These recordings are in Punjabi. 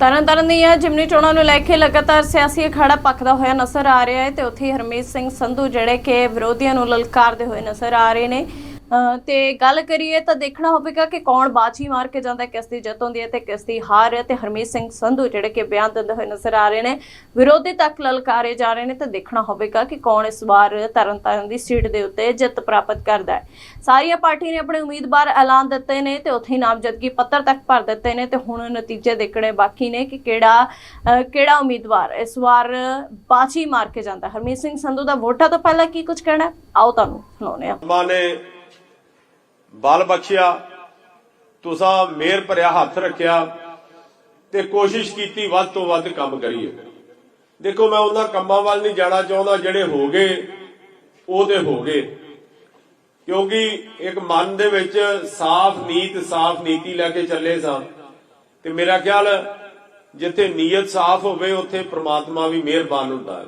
ਤਰਨਤਾਰਨ ਦੀਆਂ ਜਿਮਨੀ ਚੋਣਾਂ ਨੂੰ ਲੈ ਕੇ ਲਗਾਤਾਰ ਸਿਆਸੀ ਅਖਾੜਾ ਪੱਕਦਾ ਹੋਇਆ ਨਜ਼ਰ ਆ ਰਿਹਾ ਹੈ ਤੇ ਉੱਥੇ ਹੀ ਹਰਮੀਤ ਸਿੰਘ ਸੰਧੂ ਜਿਹੜੇ ਕਿ ਵਿਰੋਧੀਆਂ ਨੂੰ ਲਲਕਾਰਦੇ ਹੋਏ ਨਜ਼ਰ ਆ ਰਹੇ ਨੇ। ਤੇ ਗੱਲ ਕਰੀਏ ਤਾਂ ਦੇਖਣਾ ਹੋਵੇਗਾ ਕਿ ਕੌਣ ਬਾਜੀ ਮਾਰ ਕੇ ਜਾਂਦਾ, ਕਿਸ ਦੀ ਜਿੱਤ ਹੁੰਦੀ ਹੈ ਤੇ ਕਿਸ ਦੀ ਹਾਰ ਹੈ ਤੇ ਹਰਮੀਤ ਸਿੰਘ ਸੰਧੂ ਜਿਹੜੇ ਕਿ ਬਿਆਨ ਦਿੰਦੇ ਹੋਏ ਨਜ਼ਰ ਆ ਰਹੇ ਨੇ, ਵਿਰੋਧੀ ਤੱਕ ਲਲਕਾਰੇ ਜਾ ਰਹੇ ਨੇ ਤੇ ਦੇਖਣਾ ਹੋਵੇਗਾ ਕਿ ਕੌਣ ਇਸ ਵਾਰ ਤਰਨਤਾਰਨ ਦੀ ਸੀਟ ਦੇ ਉੱਤੇ ਜਿੱਤ ਪ੍ਰਾਪਤ ਕਰਦਾ ਹੈ। ਸਾਰੀਆਂ ਪਾਰਟੀਆਂ ਨੇ ਆਪਣੇ ਉਮੀਦਵਾਰ ਐਲਾਨ ਦਿੱਤੇ ਨੇ ਤੇ ਉੱਥੇ ਨਾਮਜ਼ਦਗੀ ਪੱਤਰ ਤੱਕ ਭਰ ਦਿੱਤੇ ਨੇ ਤੇ ਹੁਣ ਨਤੀਜੇ ਦੇਖਣੇ ਬਾਕੀ ਨੇ ਕਿ ਕਿਹੜਾ ਕਿਹੜਾ ਉਮੀਦਵਾਰ ਇਸ ਵਾਰ ਬਾਜੀ ਮਾਰ ਕੇ ਜਾਂਦਾ। ਹਰਮੀਤ ਸਿੰਘ ਸੰਧੂ ਦਾ ਵੋਟਾਂ ਤੋਂ ਪਹਿਲਾਂ ਕੀ ਕੁਝ ਕਹਿਣਾ ਆਓ ਤੁਹਾਨੂੰ ਸੁਣਾਉਂਦੇ ਹਾਂ। ਮਾਂ ਬਲ ਬਖਸ਼ਿਆ, ਤੁਸਾਂ ਮਿਹਰ ਭਰਿਆ ਹੱਥ ਰੱਖਿਆ ਤੇ ਕੋਸ਼ਿਸ਼ ਕੀਤੀ ਵੱਧ ਤੋਂ ਵੱਧ ਕੰਮ ਕਰੀਏ। ਦੇਖੋ, ਮੈਂ ਉਹਨਾਂ ਕੰਮਾਂ ਵੱਲ ਨਹੀਂ ਜਾਣਾ ਚਾਹੁੰਦਾ ਜਿਹੜੇ ਹੋ ਗਏ, ਉਹ ਤੇ ਹੋ ਗਏ। ਕਿਉਂਕਿ ਇੱਕ ਮਨ ਦੇ ਵਿੱਚ ਸਾਫ਼ ਨੀਤ, ਸਾਫ਼ ਨੀਤੀ ਲੈ ਕੇ ਚੱਲੇ ਸਾਂ ਤੇ ਮੇਰਾ ਖਿਆਲ ਜਿੱਥੇ ਨੀਅਤ ਸਾਫ਼ ਹੋਵੇ, ਉੱਥੇ ਪ੍ਰਮਾਤਮਾ ਵੀ ਮਿਹਰਬਾਨ ਹੁੰਦਾ ਹੈ।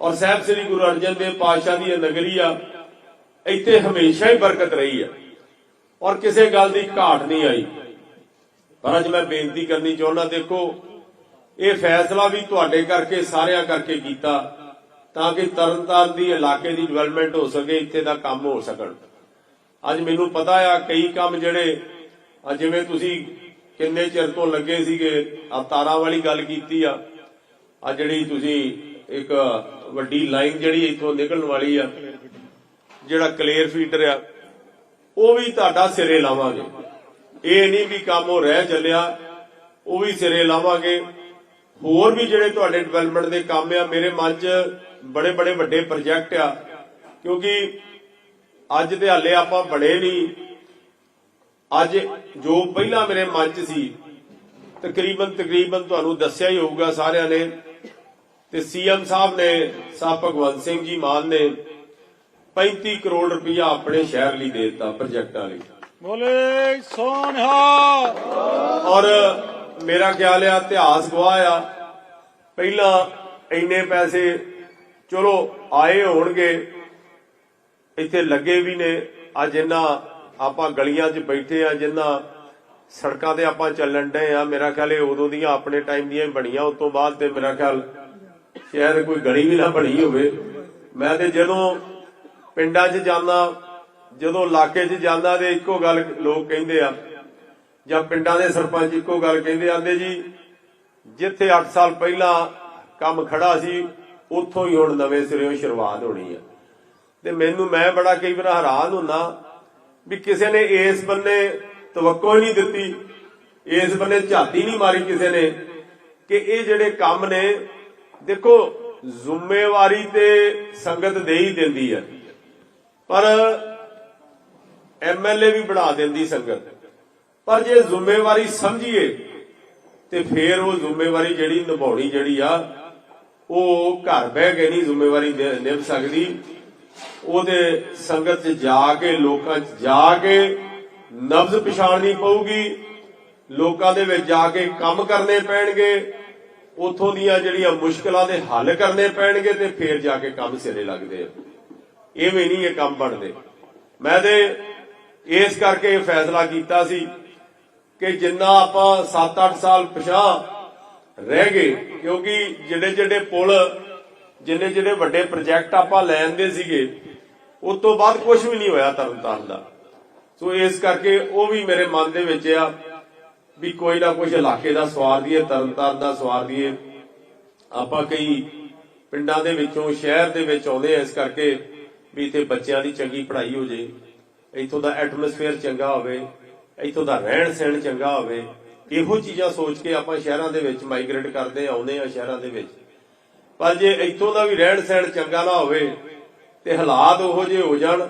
ਔਰ ਸਾਹਿਬ ਸ੍ਰੀ ਗੁਰੂ ਅਰਜਨ ਦੇਵ ਪਾਤਸ਼ਾਹ ਦੀ ਇਹ ਨਗਰੀ ਆ ਇੱਥੇ ਹਮੇਸ਼ਾ ਹੀ ਬਰਕਤ ਰਹੀ ਹੈ। ਔਰ ਕਿਸੇ ਗੱਲ ਦੀ ਘਾਟ ਨਹੀਂ ਆਈ। ਪਰ ਅੱਜ ਮੈਂ ਬੇਨਤੀ ਕਰਨੀ ਚਾਹੁੰਦਾ, ਦੇਖੋ, ਇਹ ਫੈਸਲਾ ਵੀ ਤੁਹਾਡੇ ਕਰਕੇ, ਸਾਰਿਆਂ ਕਰਕੇ ਕੀਤਾ, ਤਾਂ ਕਿ ਤਰਨਤਾਰਨ ਦੀ ਇਲਾਕੇ ਦੀ ਡਿਵੈਲਪਮੈਂਟ ਹੋ ਸਕੇ, ਇੱਥੇ ਦਾ ਕੰਮ ਹੋ ਸਕਣ। ਅੱਜ ਮੈਨੂੰ ਪਤਾ ਆ, ਕਈ ਕੰਮ ਜਿਹੜੇ ਜਿਵੇਂ ਤੁਸੀਂ ਕਿੰਨੇ ਚਿਰ ਤੋਂ ਲੱਗੇ ਸੀਗੇ, ਅਵਤਾਰਾਂ ਵਾਲੀ ਗੱਲ ਕੀਤੀ ਆ। ਆ ਜਿਹੜੀ ਤੁਸੀਂ ਇੱਕ ਵੱਡੀ ਲਾਈਨ ਜਿਹੜੀ ਇੱਥੋਂ ਨਿਕਲਣ ਵਾਲੀ ਆ ਜਿਹੜਾ ਕਲੀਅਰ ਫੀਟਰ ਆ, ਉਹ ਵੀ ਤੁਹਾਡਾ ਸਿਰੇ ਲਾਵਾਂਗੇ। ਇਹ ਨਹੀਂ ਵੀ ਕੰਮ ਉਹ ਰਹਿ ਚੱਲਿਆ, ਉਹ ਵੀ ਸਿਰੇ ਲਾਵਾਂਗੇ। ਹੋਰ ਵੀ ਜਿਹੜੇ ਤੁਹਾਡੇ ਡਿਵੈਲਪਮੈਂਟ ਦੇ ਕੰਮ ਆ, ਮੇਰੇ ਮਨ 'ਚ ਬੜੇ ਬੜੇ ਵੱਡੇ ਪ੍ਰੋਜੈਕਟ ਆ। ਕਿਉਂਕਿ ਅੱਜ ਦੇ ਹਾਲੇ ਆਪਾਂ ਬੜੇ ਨਹੀਂ। ਅੱਜ ਜੋ ਪਹਿਲਾਂ ਮੇਰੇ ਮਨ 'ਚ ਸੀ, ਤਕਰੀਬਨ ਤਕਰੀਬਨ ਤੁਹਾਨੂੰ ਦੱਸਿਆ ਹੀ ਹੋਊਗਾ ਸਾਰਿਆਂ ਨੇ। ਤੇ ਸੀਐਮ ਸਾਹਿਬ ਨੇ ਸਾਹਿਬ ਭਗਵੰਤ ਸਿੰਘ ਜੀ ਮਾਨ ਨੇ 35 ਕਰੋੜ ਰੁਪਇਆ ਆਪਣੇ ਸ਼ਹਿਰ ਲਈ ਦੇ ਦਿੱਤਾ ਪ੍ਰੋਜੈਕਟਾਂ ਲਈ ਬੋਲੇ ਸੋਨਹਾ ਔਰ ਮੇਰਾ ਖਿਆਲ ਆ ਇਤਿਹਾਸ ਗਵਾਹ ਆ। ਪਹਿਲਾਂ ਇੰਨੇ ਪੈਸੇ ਚਲੋ ਆਏ ਹੋਣਗੇ। ਇੱਥੇ ਲੱਗੇ ਵੀ ਨੇ। ਅੱਜ ਇਹਨਾਂ ਆਪਾਂ ਗਲੀਆਂ 'ਚ ਬੈਠੇ ਆ ਜਿੰਨਾ ਸੜਕਾਂ ਤੇ ਆਪਾਂ ਚੱਲਣ ਡਏ ਆ ਮੇਰਾ ਖਿਆਲ ਇਹ ਉਦੋਂ ਦੀਆਂ ਆਪਣੇ ਟਾਈਮ ਦੀਆਂ ਬਣੀਆਂ ਉਸ ਤੋਂ ਬਾਅਦ ਤੇ ਮੇਰਾ ਖਿਆਲ ਸ਼ਾਇਦ ਕੋਈ ਗਲੀ ਵੀ ਨਾ ਬਣੀ ਹੋਵੇ। ਮੈਂ ਤੇ ਜਦੋਂ ਪਿੰਡਾਂ 'ਚ ਜਾਂਦਾ, ਜਦੋਂ ਇਲਾਕੇ 'ਚ ਜਾਂਦਾ ਤੇ ਇੱਕੋ ਗੱਲ ਲੋਕ ਕਹਿੰਦੇ ਆ, ਜਾਂ ਪਿੰਡਾਂ ਦੇ ਸਰਪੰਚ ਇੱਕੋ ਗੱਲ ਕਹਿੰਦੇ ਆਂਦੇ ਜੀ, ਜਿੱਥੇ 8 ਸਾਲ ਪਹਿਲਾਂ ਕੰਮ ਖੜਾ ਸੀ, ਉੱਥੋਂ ਹੀ ਹੁਣ ਨਵੇਂ ਸਿਰਿਓਂ ਸ਼ੁਰੂਆਤ ਹੋਣੀ ਆ। ਤੇ ਮੈਨੂੰ, ਮੈਂ ਬੜਾ ਕਈ ਵਾਰ ਹੈਰਾਨ ਹੁੰਦਾ ਵੀ ਕਿਸੇ ਨੇ ਇਸ ਬੰਨੇ ਤਵੱਕੋ ਹੀ ਨਹੀਂ ਦਿੱਤੀ, ਇਸ ਬੰਨੇ ਝਾਤੀ ਨਹੀਂ ਮਾਰੀ ਕਿਸੇ ਨੇ ਕਿ ਇਹ ਜਿਹੜੇ ਕੰਮ ਨੇ, ਦੇਖੋ, ਜ਼ਿੰਮੇਵਾਰੀ ਤੇ ਸੰਗਤ ਦੇ ਹੀ ਦਿੰਦੀ ਹੈ ਪਰ ਐਮਐਲਏ ਵੀ ਬਣਾ ਦਿੰਦੀ ਸੰਗਤ। ਪਰ ਜੇ ਜ਼ਿੰਮੇਵਾਰੀ ਸਮਝੀਏ, ਤੇ ਫੇਰ ਉਹ ਜ਼ਿੰਮੇਵਾਰੀ ਜਿਹੜੀ ਨਿਭਾਉਣੀ ਜਿਹੜੀ ਆ, ਉਹ ਘਰ ਬਹਿ ਕੇ ਨਹੀਂ ਜ਼ਿੰਮੇਵਾਰੀ ਨਿਭ ਸਕਦੀ। ਉਹਦੇ ਸੰਗਤ 'ਚ ਜਾ ਕੇ, ਲੋਕਾਂ 'ਚ ਜਾ ਕੇ ਨਬਜ਼ ਪਛਾਣਨੀ ਪਊਗੀ। ਲੋਕਾਂ ਦੇ ਵਿੱਚ ਜਾ ਕੇ ਕੰਮ ਕਰਨੇ ਪੈਣਗੇ। ਉਥੋਂ ਦੀਆਂ ਜਿਹੜੀਆਂ ਮੁਸ਼ਕਲਾਂ ਦੇ ਹੱਲ ਕਰਨੇ ਪੈਣਗੇ ਤੇ ਫੇਰ ਜਾ ਕੇ ਕੰਮ ਸਿਰੇ ਲੱਗਦੇ ਆ। ਇਵੇਂ ਨਹੀਂ ਇਹ ਕੰਮ ਬਣਦੇ। ਮੈਂ ਤੇ ਇਸ ਕਰਕੇ ਇਹ ਫੈਸਲਾ ਕੀਤਾ ਸੀ ਕਿ ਜਿੰਨਾ ਆਪਾਂ 7-8 ਸਾਲ ਪਿਛਾਂ ਰਹਿ ਗਏ, ਕਿਉਂਕਿ ਜਿਹੜੇ ਜਿਹੜੇ ਪੁਲ ਜਿੰਨੇ ਜਿਹੜੇ ਵੱਡੇ ਪ੍ਰੋਜੈਕਟ ਆਪਾਂ ਲੈਂਦੇ ਸੀਗੇ, ਉਸ ਤੋਂ ਬਾਅਦ ਕੁਝ ਵੀ ਨਹੀਂ ਹੋਇਆ ਤਰਨਤਾਰਨ ਦਾ। ਸੋ ਇਸ ਕਰਕੇ ਉਹ ਵੀ ਮੇਰੇ ਮਨ ਦੇ ਵਿੱਚ ਆ ਵੀ ਕੋਈ ਨਾ ਕੁਝ ਇਲਾਕੇ ਦਾ ਸਵਾਰ ਦੀਏ, ਤਰਨਤਾਰਨ ਦਾ ਸਵਾਰ ਦੀਏ। ਆਪਾਂ ਕਈ ਪਿੰਡਾਂ ਦੇ ਵਿੱਚੋਂ, ਸ਼ਹਿਰ ਦੇ ਵਿੱਚ ਆਉਂਦੇ ਆ, ਇਸ ਕਰਕੇ ਵੀ ਇੱਥੇ ਬੱਚਿਆਂ ਦੀ ਚੰਗੀ ਪੜ੍ਹਾਈ ਹੋ ਜੇ, ਇੱਥੋਂ ਦਾ ਐਟਮੋਸਫੇਅਰ ਚੰਗਾ ਹੋਵੇ, ਇੱਥੋਂ ਦਾ ਰਹਿਣ ਸਹਿਣ ਚੰਗਾ ਹੋਵੇ, ਇਹੋ ਚੀਜ਼ਾਂ ਸੋਚ ਕੇ ਆਪਾਂ ਸ਼ਹਿਰਾਂ ਦੇ ਵਿੱਚ ਮਾਈਗ੍ਰੇਟ ਕਰਦੇ ਆਉਂਦੇ ਆ ਸ਼ਹਿਰਾਂ ਦੇ ਵਿੱਚ। ਪਰ ਜੇ ਇੱਥੋਂ ਦਾ ਵੀ ਰਹਿਣ ਸਹਿਣ ਚੰਗਾ ਨਾ ਹੋਵੇ ਤੇ ਹਾਲਾਤ ਉਹੋ ਜਿਹੇ ਹੋ ਜਾਣ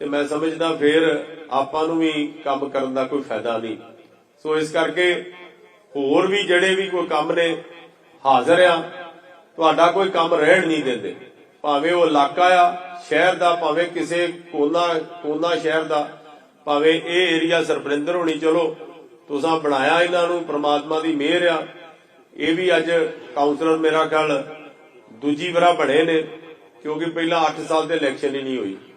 ਤੇ ਮੈਂ ਸਮਝਦਾ ਫਿਰ ਆਪਾਂ ਨੂੰ ਵੀ ਕੰਮ ਕਰਨ ਦਾ ਕੋਈ ਫਾਇਦਾ ਨਹੀਂ। ਸੋ ਇਸ ਕਰਕੇ ਹੋਰ ਵੀ ਜਿਹੜੇ ਵੀ ਕੋਈ ਕੰਮ ਨੇ, ਹਾਜ਼ਰ ਆ, ਤੁਹਾਡਾ ਕੋਈ ਕੰਮ ਰਹਿਣ ਨਹੀਂ ਦਿੰਦੇ। ਭਾਵੇਂ ਉਹ ਇਲਾਕਾ ਆ ਸ਼ਹਿਰ ਦਾ ਭਾਵੇਂ ਕਿਸੇ ਕੋਨਾ ਕੋਨਾ ਸ਼ਹਿਰ ਦਾ, ਭਾਵੇਂ ਇਹ ਏਰੀਆ ਸਰਬਰਿੰਦਰ ਹੋਣੀ, ਚਲੋ, ਤੁਸੀਂ ਬਣਾਇਆ ਇਹਨਾਂ ਨੂੰ, ਪ੍ਰਮਾਤਮਾ ਦੀ ਮਿਹਰ ਆ। ਇਹ ਵੀ ਅੱਜ ਕਾਉਂਸਲਰ ਮੇਰਾ ਖਿਆਲ ਦੂਜੀ ਵਾਰਾ ਬਣੇ ਨੇ, ਕਿਉਂਕਿ ਪਹਿਲਾਂ 8 ਸਾਲ ਤੇ ਇਲੈਕਸ਼ਨ ਹੀ ਨਹੀਂ ਹੋਈ।